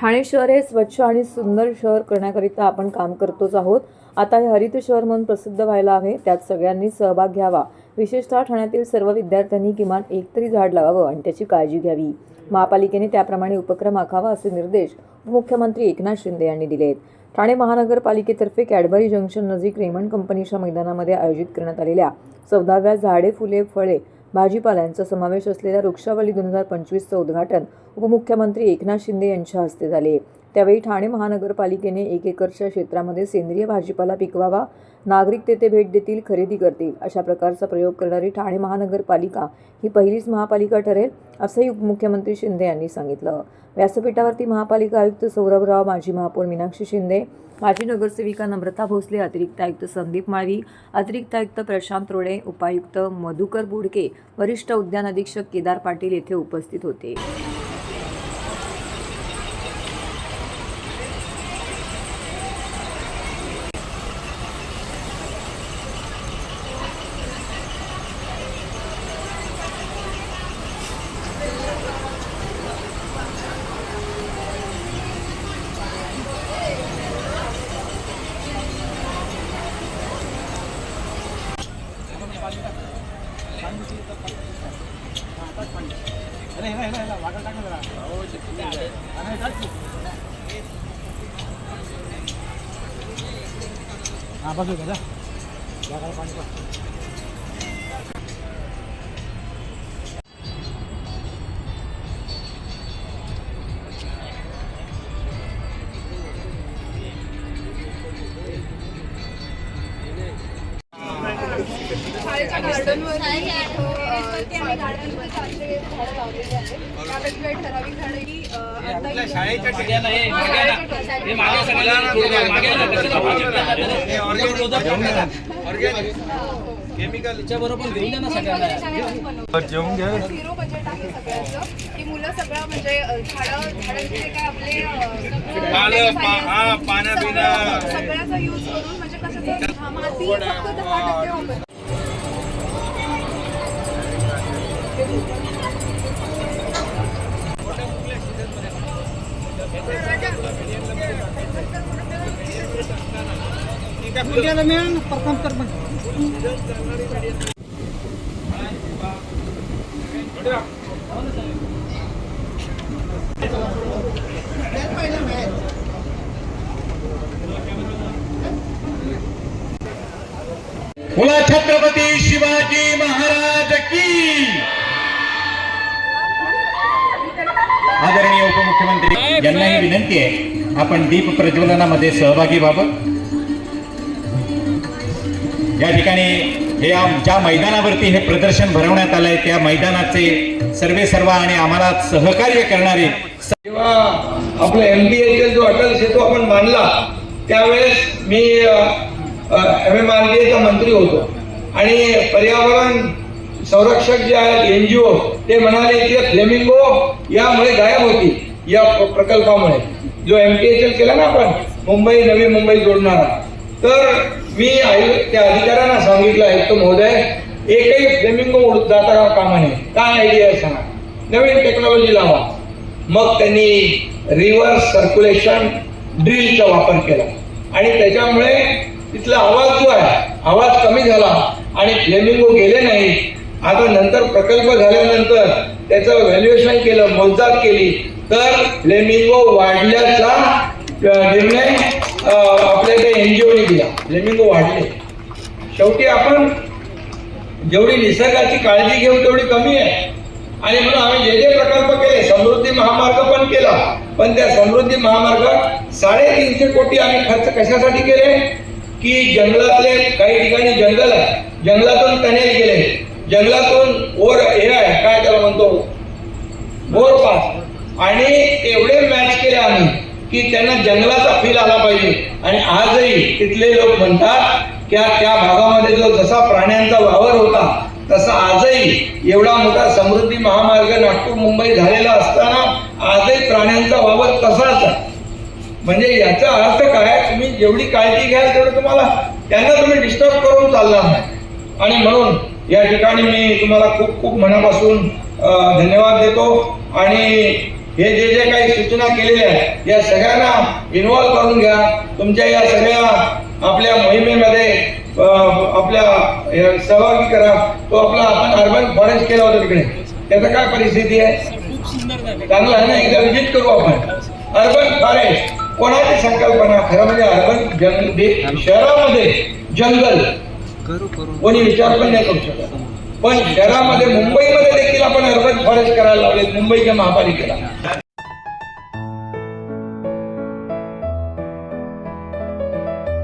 ठाणे शहर हे स्वच्छ आणि सुंदर शहर करण्याकरिता आपण काम करतोच आहोत. आता हे हरित शहर म्हणून प्रसिद्ध व्हायला हवे त्यात सगळ्यांनी सहभाग घ्यावा. विशेषतः ठाण्यातील सर्व विद्यार्थ्यांनी किमान एक तरी झाड लावावं आणि त्याची काळजी घ्यावी. महापालिकेने त्याप्रमाणे उपक्रम आखावा असे निर्देश उपमुख्यमंत्री एकनाथ शिंदे यांनी दिले आहेत ठाणे महानगरपालिकेतर्फे कॅडबरी जंक्शन नजीक रेमंड कंपनीच्या मैदानामध्ये आयोजित करण्यात आलेल्या चौदाव्या झाडे फुले फळे भाजीपाल्यांचा समावेश असलेल्या वृक्षावली दोन हजार पंचवीसचं उद्घाटन उपमुख्यमंत्री एकनाथ शिंदे यांच्या हस्ते झाले. त्यावेळी ठाणे महानगरपालिकेने एक एकरच्या क्षेत्रामध्ये सेंद्रिय भाजीपाला पिकवावा नागरिक तेथे भेट देतील खरेदी करतील अशा प्रकारचा प्रयोग करणारी ठाणे महानगरपालिका ही पहिलीच महापालिका ठरेल असंही उपमुख्यमंत्री शिंदे यांनी सांगितलं. व्यासपीठावरती महापालिका आयुक्त सौरभराव माजी महापौर मीनाक्षी शिंदे माजी नगरसेविका नम्रता भोसले अतिरिक्त आयुक्त संदीप माळवी अतिरिक्त आयुक्त प्रशांत रोडे उपायुक्त मधुकर बुडके वरिष्ठ उद्यान अधीक्षक केदार पाटील येथे उपस्थित होते. हा बघू का जा जागाला पाणी शाळेच्या गार्डनवर त्यापैकी ठराविक झाडं ही शाळेच्या जेवून घ्या. झिरो बजेट आहे सगळ्याचं. की मुलं सगळं म्हणजे झाडं झाडांचे जे काय आपले हा, यूज करून म्हणजे कसं माती फक्त दहा टक्के वापरतो छत्रपति शिवाजी महाराज की। आदरणीय उप मुख्यमंत्री यांनाही विनंती आहे. आपण दीप प्रज्वलनामध्ये सहभागी व्हावं. या ठिकाणी हे ज्या मैदानावरती हे प्रदर्शन भरवण्यात आलंय त्या मैदानाचे सर्वे सर्वा आणि आम्हाला सहकार्य करणारे जेव्हा आपला एम बी एच जो अटल सेतू आपण मानला त्यावेळेस मी एम एम आर डी एचा मंत्री होतो. आणि पर्यावरण संरक्षक जे आहेत एन जी ओ ते म्हणाले की फ्लेमिंगो यामुळे गायब होती या प्रकल्पामुळे. जो एम टी एच एल केला ना आपण मुंबई नवी मुंबई जोडणारा. तर मी आयु त्या अधिकाऱ्यांना सांगितलं आयुक्त महोदय एकही फ्लेमिंगो उडत जाता कामा नये काय आयडिया आहे सांगा. नवीन टेक्नॉलॉजी लावा. मग त्यांनी रिव्हर्स सर्क्युलेशन ड्रिलचा वापर केला. आणि त्याच्यामुळे तिथला आवाज जो आहे आवाज कमी झाला आणि फ्लेमिंगो गेले नाही. आता नंतर प्रकल्प झाल्यानंतर त्याचं व्हॅल्युएशन केलं मोजदात केली. तर फ्लेमिंगो वाढल्याचा निर्णय आपल्या त्या एनजीओने दिला. फ्लेमिंगो वाढले. शेवटी आपण जेवढी निसर्गाची काळजी घेऊ तेवढी कमी आहे. आणि म्हणून आम्ही जे जे प्रकल्प केले समृद्धी महामार्ग पण केला. पण त्या समृद्धी महामार्ग साडेतीनशे कोटी आम्ही खर्च कशासाठी केले? की जंगलातले काही ठिकाणी जंगल आहे. जंगलातून टनेल गेले जंगलातून ओर हे आहे. काय त्याला म्हणतो बोर पास आणि एवढे मॅच की त्यांना जंगलाचा फील आला पाहिजे. आणि आजही तिथले लोक म्हणतात की त्या भागामध्ये जो जसा प्राण्यांचा वावर होता तसा आजही एवढा मोठा समृद्धी महामार्ग नागपूर मुंबई झालेला असताना आजही प्राण्यांचा वावर तसाच आहे. म्हणजे याचा अर्थ काय? तुम्ही जेवढी काळजी घ्याल तेवढं तुम्हाला त्यांना तुम्ही डिस्टर्ब करून चालणार नाही. आणि म्हणून या ठिकाणी मी तुम्हाला खूप खूप मनापासून धन्यवाद देतो. आणि हे जे जे काही सूचना केलेल्या आहेत या सगळ्यांना इन्व्हॉल्व करून घ्या. तुमच्या या सगळ्या आपल्या मोहिमेमध्ये आपल्या सहभागी करा. तो आपला आपण अर्बन फॉरेस्ट केला होता तिकडे. त्याचं काय परिस्थिती आहे? चांगलं आहे ना? एकदा विजिट करू आपण. अर्बन फॉरेस्ट कोणाची संकल्पना? खरं म्हणजे अर्बन जंग शहरामध्ये जंगल. कोणी विचार पण नाही करू शकत. पण शहरामध्ये मुंबईमध्ये देखील आपण अर्बन फॉरेस्ट करायला लावले मुंबईच्या महापालिकेला.